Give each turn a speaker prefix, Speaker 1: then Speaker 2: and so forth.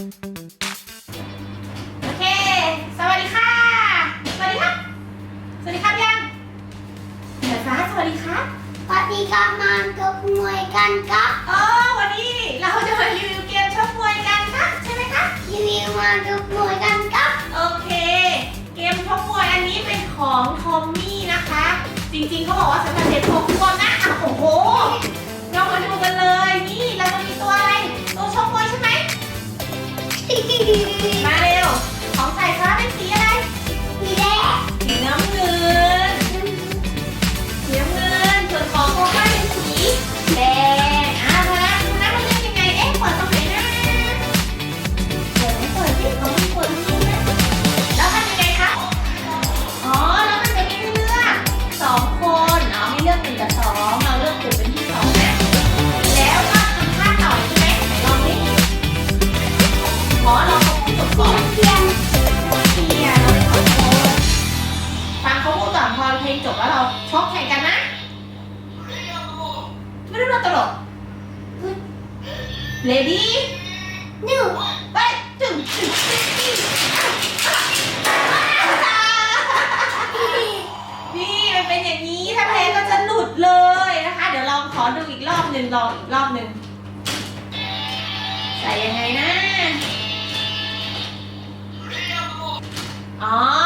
Speaker 1: โอเค สวัสดีค่ะ สวัสดีครับ สวัสดีครับยังเหนืฟ้าสวัสดีครับ
Speaker 2: กรมมัก
Speaker 1: มวยกันครัเออวันนี้เราจะมารีวิว ช็อ
Speaker 2: กแข่
Speaker 1: งกันนะไม่ได้เราตลกเลดี้นิวไปตึ
Speaker 2: ง
Speaker 1: ตึงงนี่มันเป็นอย่างนี้ถ้าเพ้ก็จะหลุดเลยนะคะ เดี๋ยวลองขอดูอีกรอบหนึ่งลองอีกรอบหนึ่งใส่ยังไงนะอ๋อ